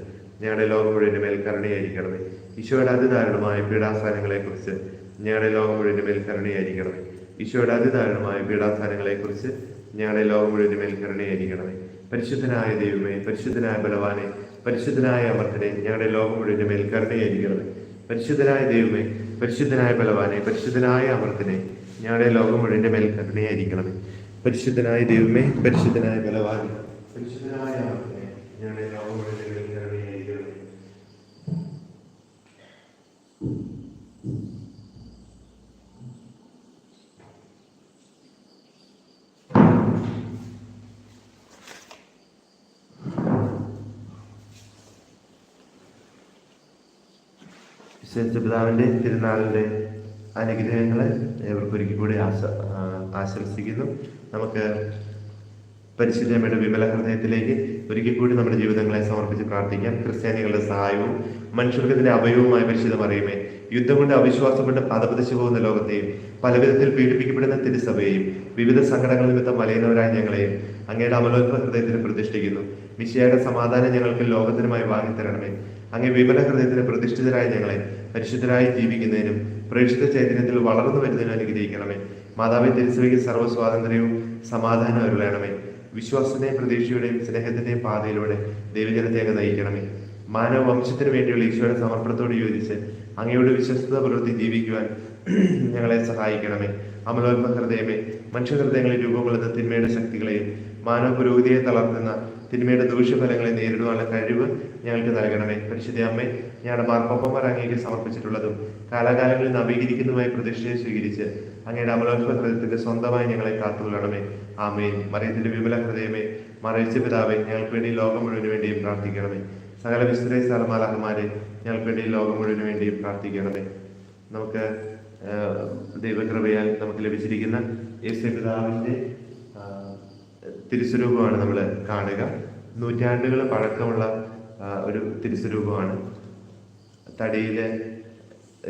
ഞങ്ങളുടെ ലോകം മുഴുവന്റെ മേൽ കരുണയായിരിക്കണമേ. ഈശോയുടെ അതിദാരുണമായ പീഡാസ്ഥാനങ്ങളെക്കുറിച്ച് ഞങ്ങളുടെ ലോകം മുഴുവന്റെ മേൽ കരുണയായിരിക്കണമേ. ഈശോയുടെ അതിദാരുണമായ പീഡാസ്ഥാനങ്ങളെക്കുറിച്ച് ഞങ്ങളുടെ ലോകം മുഴുവന്റെ മേൽ കരുണയായിരിക്കണമേ. പരിശുദ്ധനായ ദൈവമേ പരിശുദ്ധനായ ബലവാനെ പരിശുദ്ധനായ അമർത്തനെ ഞങ്ങളുടെ ലോകം മുഴുവൻ മേൽ പരിശുദ്ധനായ ദൈവമേ പരിശുദ്ധനായ ബലവാനെ പരിശുദ്ധനായ അമർത്തനെ ഞങ്ങളുടെ ലോകം മുഴുവൻ മേൽ പരിശുദ്ധനായ ദൈവമേ പരിശുദ്ധനായ ബലവാനെ പരിശുദ്ധനായ അമർത്തനെ ഞങ്ങളുടെ ലോകം മുഴുവൻ മേൽ കരുണയായിരിക്കണമേ വിശേഷ പിതാവിന്റെ തിരുനാളിന്റെ അനുഗ്രഹങ്ങളെ ഏവർക്കും ഒരിക്കൽ കൂടി ആശ ആശംസിക്കുന്നു. നമുക്ക് പരിശുദ്ധമ്മയുടെ വിമല ഹൃദയത്തിലേക്ക് ഒരിക്കൽ കൂടി നമ്മുടെ ജീവിതങ്ങളെ സമർപ്പിച്ച് പ്രാർത്ഥിക്കാം. ക്രിസ്ത്യാനികളുടെ സഹായവും മനുഷ്യർക്കത്തിന്റെ അഭയവുമായ പരിശുദ്ധം അറിയുമേ യുദ്ധം കൊണ്ട് അവിശ്വാസം കൊണ്ട് പദപതിച്ചു പോകുന്ന ലോകത്തെയും പലവിധത്തിൽ പീഡിപ്പിക്കപ്പെടുന്ന തിരുസഭയെയും വിവിധ സങ്കടങ്ങൾ നിമിത്തം വലയുന്നവരായ ഞങ്ങളെയും അങ്ങയുടെ അമലോത്ഭ ഹൃദയത്തിന് പ്രതിഷ്ഠിക്കുന്നു. മിശിയായുടെ സമാധാനം ഞങ്ങൾക്ക് ലോകത്തിനുമായി വാങ്ങിത്തരണമേ. അങ്ങേ വിമല ഹൃദയത്തിന് പ്രതിഷ്ഠിതരായ ഞങ്ങളെ പരിശുദ്ധരായി ജീവിക്കുന്നതിനും പ്രേക്ഷിത ചൈതന്യത്തിൽ വളർന്നു വരുന്നതിനും അനുഗ്രഹിക്കണമേ. മാതാവെ തിരുസഭയ്ക്ക് സർവ സ്വാതന്ത്ര്യവും സമാധാനവും അരുളയണമേ വിശ്വാസത്തിന്റെയും പ്രതീക്ഷയുടെയും സ്നേഹത്തിന്റെയും പാതയിലൂടെ ദൈവജനത്തെ നയിക്കണമേ. മാനവ വംശത്തിന് വേണ്ടിയുള്ള ഈശോയുടെ സമർപ്പണത്തോട് യോജിച്ച് അങ്ങയുടെ വിശ്വസ്തത പുലർത്തി ജീവിക്കുവാൻ ഞങ്ങളെ സഹായിക്കണമേ. അമലോത്മ ഹൃദയമേ മനുഷ്യ ഹൃദയങ്ങളിൽ രൂപം കൊള്ളുന്ന തിന്മയുടെ ശക്തികളെയും മാനവ പുരോഗതിയെ തളർത്തുന്ന തിന്മയുടെ ദൂഷ്യഫലങ്ങളെ നേരിടുവാനുള്ള കഴിവ് ഞങ്ങൾക്ക് നൽകണമേ. പരിശുദ്ധ അമ്മേ ഞങ്ങളുടെ മാർപ്പാപ്പന്മാർ അങ്ങേക്ക് സമർപ്പിച്ചിട്ടുള്ളതും കാലാകാലങ്ങളിൽ നവീകരിക്കുന്നതുമായ പ്രതിഷ്ഠയെ സ്വീകരിച്ച് അങ്ങയുടെ അമലോത്മ ഹൃദയത്തിന്റെ സ്വന്തമായി ഞങ്ങളെ കാത്തുകൊള്ളണമേ. ആമേൻ. മറിയത്തിന്റെ വിമല ഹൃദയമേ മറിയിച്ച പിതാവേ ഞങ്ങൾക്ക് വേണ്ടി ലോകം മുഴുവൻ വേണ്ടിയും പ്രാർത്ഥിക്കണമേ. സകല വിസ്തര സ്ഥലമാലാഹമാരെ ഞങ്ങൾക്ക് വേണ്ടി ലോകം മുഴുവൻ വേണ്ടിയും പ്രാർത്ഥിക്കണമേ. നമുക്ക് ദൈവകൃപയാൽ നമുക്ക് ലഭിച്ചിരിക്കുന്ന യേശു പിതാവിന്റെ തിരുസ്വരൂപമാണ് നമ്മൾ കാണുക. നൂറ്റാണ്ടുകൾ പഴക്കമുള്ള ഒരു തിരുസ്വരൂപമാണ്. തടിയിൽ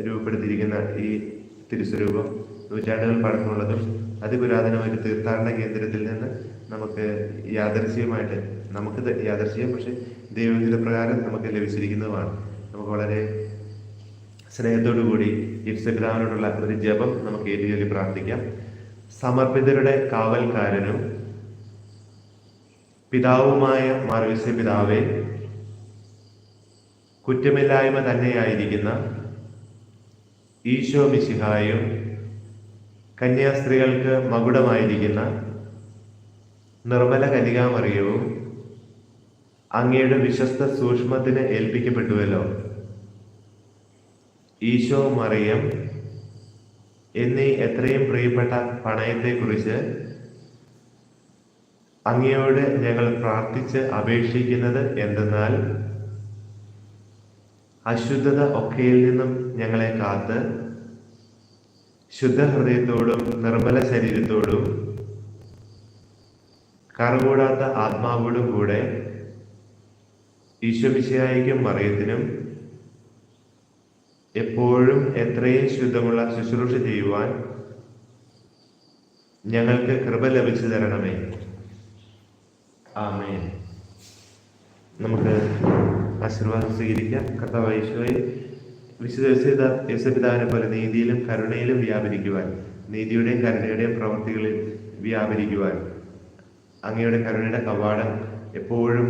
രൂപപ്പെടുത്തിയിരിക്കുന്ന ഈ തിരുസ്വരൂപം നൂറ്റാണ്ടുകൾ പഴക്കമുള്ളതും അതിപുരാതനമായ ഒരു തീർത്ഥാടന കേന്ദ്രത്തിൽ നിന്ന് നമുക്ക് യാദർശികമായിട്ട് നമുക്ക് ഇത് യാദർശികം പക്ഷെ ദൈവഹിത പ്രകാരം നമുക്ക് ലഭിച്ചിരിക്കുന്നതുമാണ്. നമുക്ക് വളരെ സ്നേഹത്തോടു കൂടി ഇൻസ്റ്റഗ്രാമിനോടുള്ള ഒരു ജപം നമുക്ക് ഏറ്റുചൊല്ലി പ്രാർത്ഥിക്കാം. സമർപ്പിതരുടെ കാവൽക്കാരനും പിതാവുമായ മാർവിസ പിതാവെ കുറ്റമില്ലായ്മ തന്നെയായിരിക്കുന്ന ഈശോ മിശിഹായും കന്യാസ്ത്രീകൾക്ക് മകുടമായിരിക്കുന്ന നിർമ്മല കനികാമറിയവും അങ്ങയുടെ വിശ്വസ്ത സൂക്ഷ്മത്തിന് ഏൽപ്പിക്കപ്പെട്ടുവല്ലോ. ഈശോ മറിയം എന്നീ എത്രയും പ്രിയപ്പെട്ട പണയത്തെക്കുറിച്ച് അങ്ങയോട് ഞങ്ങൾ പ്രാർത്ഥിച്ച് അപേക്ഷിക്കുന്നത് എന്തെന്നാൽ അശുദ്ധത ഒക്കെയിൽ നിന്നും ഞങ്ങളെ കാത്ത് ശുദ്ധഹൃദയത്തോടും നിർമ്മല ശരീരത്തോടും കറുകൂടാത്ത ആത്മാവോടും കൂടെ ഈശ്വമിശയായിക്കും മറിയത്തിനും എപ്പോഴും എത്രയും ശുദ്ധമുള്ള ശുശ്രൂഷ ചെയ്യുവാൻ ഞങ്ങൾക്ക് കൃപ ലഭിച്ചു തരണമേ. ആമേൻ. നമുക്ക് ആശീർവാദം സ്വീകരിക്കാം. കർത്താവ് ഈശോയെ വിശുദ്ധ യോസേത യോസപിതാവിനെ പോലെ നീതിയിലും കരുണയിലും വ്യാപരിക്കുവാൻ നീതിയുടെയും കരുണയുടെയും പ്രവൃത്തികളിൽ വ്യാപരിക്കുവാൻ അങ്ങയുടെ കരുണയുടെ കവാടം എപ്പോഴും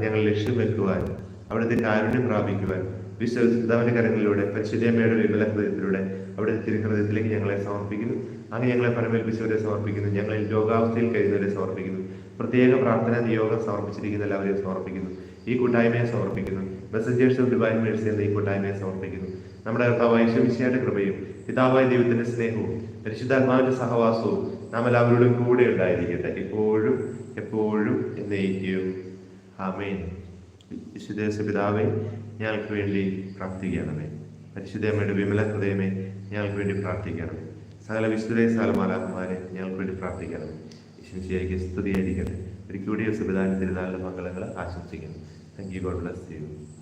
ഞങ്ങൾ ലക്ഷ്യം വെക്കുവാൻ അവിടുത്തെ കാരുണ്യം പ്രാപിക്കുവാൻ വിശ്വസിതാവിന്റെ കരങ്ങളിലൂടെ പരിശുദ്ധമ്മയുടെ വിമല ഹൃദയത്തിലൂടെ അവിടുത്തെ തിരുഹൃദയത്തിലേക്ക് ഞങ്ങളെ സമർപ്പിക്കുന്നു. അങ്ങ് ഞങ്ങളെ പരമേൽപ്പിച്ചവരെ സമർപ്പിക്കുന്നു. ഞങ്ങളിൽ രോഗാവസ്ഥയിൽ കഴിയുന്നവരെ സമർപ്പിക്കുന്നു. പ്രത്യേക പ്രാർത്ഥന നിയോഗം സമർപ്പിച്ചിരിക്കുന്ന എല്ലാവരെയും സമർപ്പിക്കുന്നു. ഈ കൂട്ടായ്മയെ സമർപ്പിക്കുന്നു. മെസ്സഞ്ചേഴ്സ് ഓഫ് ഡിവൈൻ മേഴ്സി എന്ന ഈ കൂട്ടായ്മയെ സമർപ്പിക്കുന്നു. നമ്മുടെ കർത്താവായ ശമിശയുടെ കൃപയും പിതാവായ ദൈവത്തിന്റെ സ്നേഹവും പരിശുദ്ധാത്മാവിന്റെ സഹവാസവും നാം എല്ലാവരോടും കൂടെ ഉണ്ടായിരിക്കട്ടെ. ഇപ്പോഴും എപ്പോഴും എന്നേക്കും. ആമേൻ. വിശുദ്ധ പിതാവേ ഞങ്ങൾക്ക് വേണ്ടി പ്രാർത്ഥിക്കണമേ. പരിശുദ്ധമ്മയുടെ വിമല ഹൃദയമേ ഞങ്ങൾക്ക് വേണ്ടി പ്രാർത്ഥിക്കണമേ. സകല വിശുദ്ധരെ സകലമാലാകുമാരെ ഞങ്ങൾക്ക് വേണ്ടി പ്രാർത്ഥിക്കണമേ. ഈശ്വരിക്ക് സ്തുതിയായിരിക്കട്ടെ. ഒരിക്കൽ കൂടി സുബിധാന തിരുനാളിന്റെ മംഗളങ്ങൾ ആശംസിക്കുന്നു. Thank you God bless you